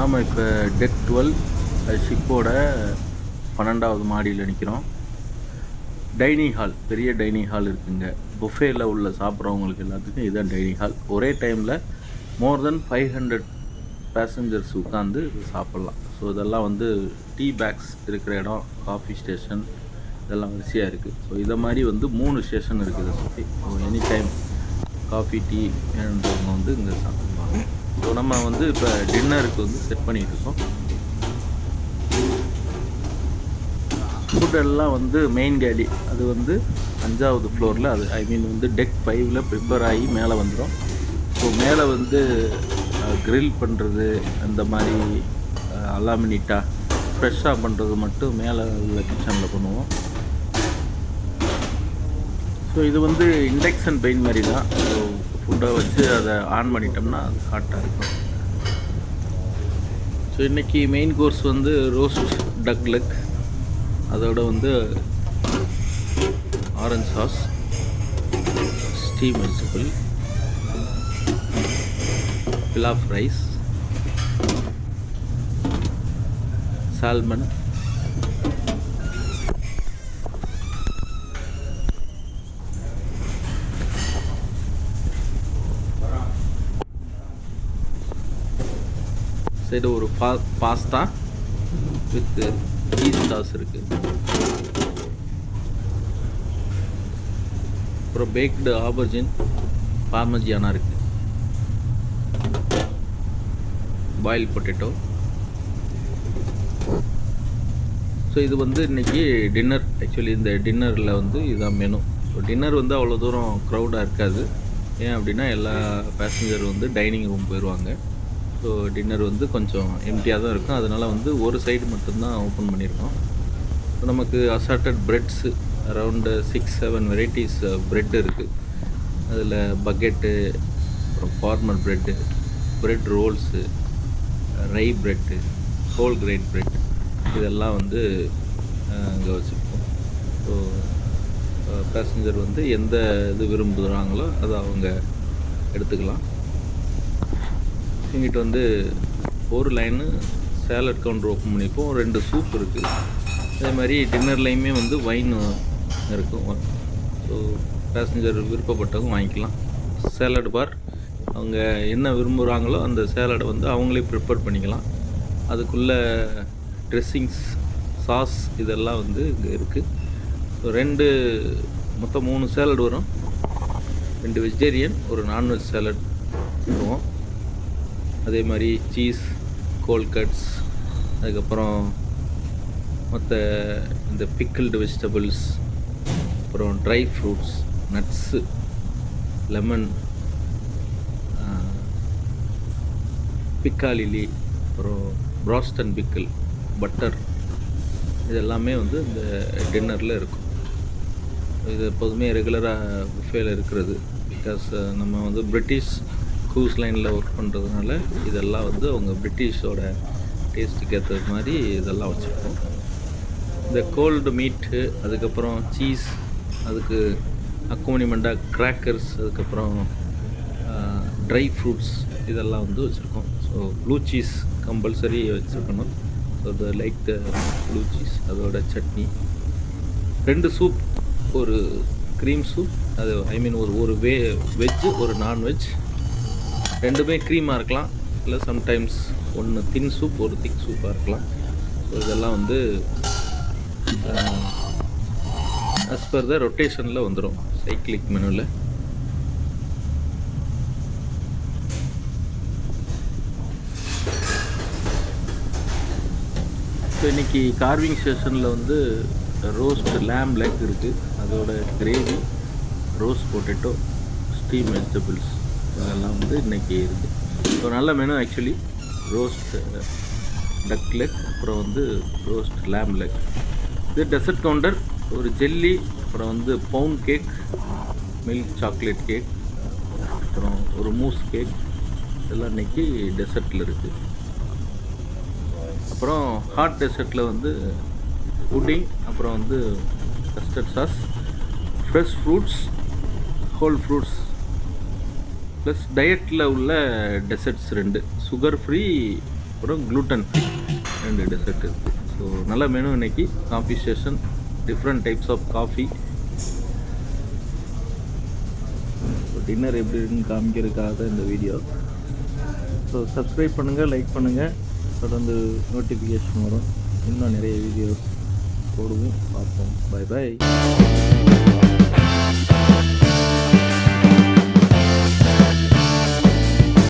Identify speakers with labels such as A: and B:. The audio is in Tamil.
A: நாம் இப்போ டெக் டுவெல் ஷிப்போட பன்னெண்டாவது மாடியில் நிற்கிறோம் டைனிங் ஹால் பெரிய டைனிங் ஹால் இருக்குங்க. புஃபேல உள்ள சாப்பிட்றவங்களுக்கு எல்லாத்துக்கும் இதுதான் டைனிங் ஹால் ஒரே டைமில் more than five hundred passengers உட்காந்து சாப்பிட்லாம். ஸோ இதெல்லாம் வந்து டீ பேக்ஸ் இருக்கிற இடம் காஃபி ஸ்டேஷன் இதெல்லாம் வரிசையாக இருக்குது ஸோ இதை மாதிரி வந்து மூணு ஸ்டேஷன் இருக்குது. சுற்றி so any time coffee tea வேணுன்றவங்க வந்து இங்கே சாப்பிடுவாங்க ஸோ நம்ம வந்து இப்போ டின்னருக்கு வந்து செட் பண்ணிகிட்டு இருக்கோம் ஃபுட் எல்லாம் வந்து மெயின் கேலி அது வந்து அஞ்சாவது ஃப்ளோரில் அது ஐ மீன் வந்து டெக் ஃபைவ்ல ப்ரிப்பேர் ஆகி மேலே வந்துடும் ஸோ மேலே வந்து க்ரில் பண்ணுறது அந்த மாதிரி அலாமினிட்டா ஃப்ரெஷ்ஷாக பண்ணுறது மட்டும் மேலே உள்ள கிச்சனில் பண்ணுவோம். ஸோ இது வந்து இண்டக்ஷன் பெயின் மாதிரி தான் ஸோ ஃபுட்டை வச்சு அதை ஆன் பண்ணிட்டோம்னா ஹாட்டாக இருக்கும். ஸோ இன்றைக்கி மெயின் கோர்ஸ் வந்து ரோஸ்ட் டக் லெக் அதோட வந்து orange sauce steam vegetable pilaf rice salmon side ஒரு பா பாஸ்தா வித் சீஸ் சாஸ் இருக்குது அப்புறம் பேக்டு ஆபர்ஜின் பார்மஜியானா இருக்குது பாயில் பொட்டேட்டோ ஸோ இது வந்து இன்றைக்கி டின்னர் ஆக்சுவலி இந்த டின்னரில் வந்து இதுதான் மெனு ஸோ டின்னர் வந்து அவ்வளோ தூரம் க்ரௌடாக இருக்காது. ஏன் அப்படின்னா எல்லா பேசஞ்சர் வந்து டைனிங் ரூம் போயிடுவாங்க ஸோ டின்னர் வந்து கொஞ்சம் எம்டியாக தான் இருக்கும். அதனால் வந்து ஒரு சைடு மட்டும்தான் ஓப்பன் பண்ணியிருக்கோம் ஸோ நமக்கு assorted breads around six seven varieties bread இருக்குது அதில் பக்கெட்டு அப்புறம் formal bread bread rolls rye bread whole grain bread இதெல்லாம் வந்து அங்கே வச்சுருக்கோம். ஸோ பேசஞ்சர் வந்து எந்த இது விரும்புகிறாங்களோ அதை அவங்க எடுத்துக்கலாம். எங்கிட்ட வந்து ஒரு லைனு சேலட் கவுண்டர் ஓப்பன் பண்ணிப்போம் ரெண்டு சூப் இருக்குது அதே மாதிரி டின்னர்லேயுமே வந்து வைன் இருக்கும். ஸோ பேசஞ்சர் விருப்பப்பட்டவங்க வாங்கிக்கலாம். சேலட் பார் அவங்க என்ன விரும்புகிறாங்களோ அந்த சேலடை வந்து அவங்களே ப்ரிப்பேர் பண்ணிக்கலாம். அதுக்குள்ளே ட்ரெஸ்ஸிங்ஸ் சாஸ் இதெல்லாம் வந்து இங்கே இருக்குது ஸோ ரெண்டு மொத்தம் மூணு சேலட் வரும். ரெண்டு வெஜிடேரியன் ஒரு நான்வெஜ் சேலட் வருவோம் அதே மாதிரி சீஸ் கோல்கட்ஸ் அதுக்கப்புறம் மற்ற இந்த பிக்கிள்டு வெஜிடபிள்ஸ் அப்புறம் dry fruits nuts lemon piccalilli அப்புறம் ப்ராஸ்டன் பிக்கிள் பட்டர் இதெல்லாமே வந்து இந்த டின்னரில் இருக்கும். இது எப்போதுமே ரெகுலராக புஃபேல இருக்கிறது. பிகாஸ் நம்ம வந்து பிரிட்டிஷ் க்ரூஸ் லைனில் ஒர்க் பண்ணுறதுனால இதெல்லாம் வந்து அவங்க பிரிட்டிஷோட டேஸ்ட்டுக்கு ஏற்றது மாதிரி இதெல்லாம் வச்சுருக்கோம் இந்த கோல்டு மீட்டு அதுக்கப்புறம் சீஸ் அதுக்கு அக்கோமனிமெண்ட்டாக கிராக்கர்ஸ் அதுக்கப்புறம் ட்ரை ஃப்ரூட்ஸ் இதெல்லாம் வந்து வச்சுருக்கோம். ஸோ ப்ளூ சீஸ் கம்பல்சரி வச்சுருக்கணும். So the like the blue cheese அதோட சட்னி. ரெண்டு சூப் ஒரு க்ரீம் சூப் அது ஐ மீன் ஒரு ஒரு வே வெஜ்ஜு ஒரு நான்வெஜ் ரெண்டுமே க்ரீமாக இருக்கலாம் இல்லை சம்டைம்ஸ் ஒன்று தின் சூப் ஒரு திக் சூப்பாக இருக்கலாம். ஸோ இதெல்லாம் வந்து அஸ் பர் த ரொட்டேஷனில் வந்துடும் சைக்கிளிக் மெனுவில் ஸோ இன்றைக்கி கார்விங் ஸ்டேஷனில் வந்து ரோஸ்ட் லேம் லெக் இருக்குது அதோட gravy roast potato steam vegetables இதெல்லாம் வந்து இன்றைக்கி இருக்குது ஸோ நல்ல menu actually roast duck leg அப்புறம் வந்து ரோஸ்ட் லேம் லெக் இது டெசர்ட் கவுண்டர் ஒரு ஜெல்லி அப்புறம் வந்து பவுன் கேக் மில்க் சாக்லேட் கேக் அப்புறம் ஒரு மூஸ் கேக் இதெல்லாம் இன்றைக்கி டெசர்ட்டில் இருக்குது அப்புறம் ஹாட் டெசர்ட்டில் வந்து புட்டிங் அப்புறம் வந்து custard sauce fresh fruits whole fruits plus டயட்டில் உள்ள டெசர்ட்ஸ் ரெண்டு. சுகர் ஃப்ரீ அப்புறம் க்ளூட்டன் ஃப்ரீ ரெண்டு டெசர்ட் இருக்குது ஸோ நல்ல மெனு இன்னைக்கு. Coffee station different types of coffee dinner எப்படி இருக்குன்னு காமிக்கிறதுக்காக தான் இந்த வீடியோ ஸோ சப்ஸ்கிரைப் பண்ணுங்கள் லைக் பண்ணுங்கள் தொடர்ந்து நோட்டிஃபிகேஷன் வரும். இன்னும் நிறைய வீடியோஸ் போடுவோம். பார்ப்போம். By by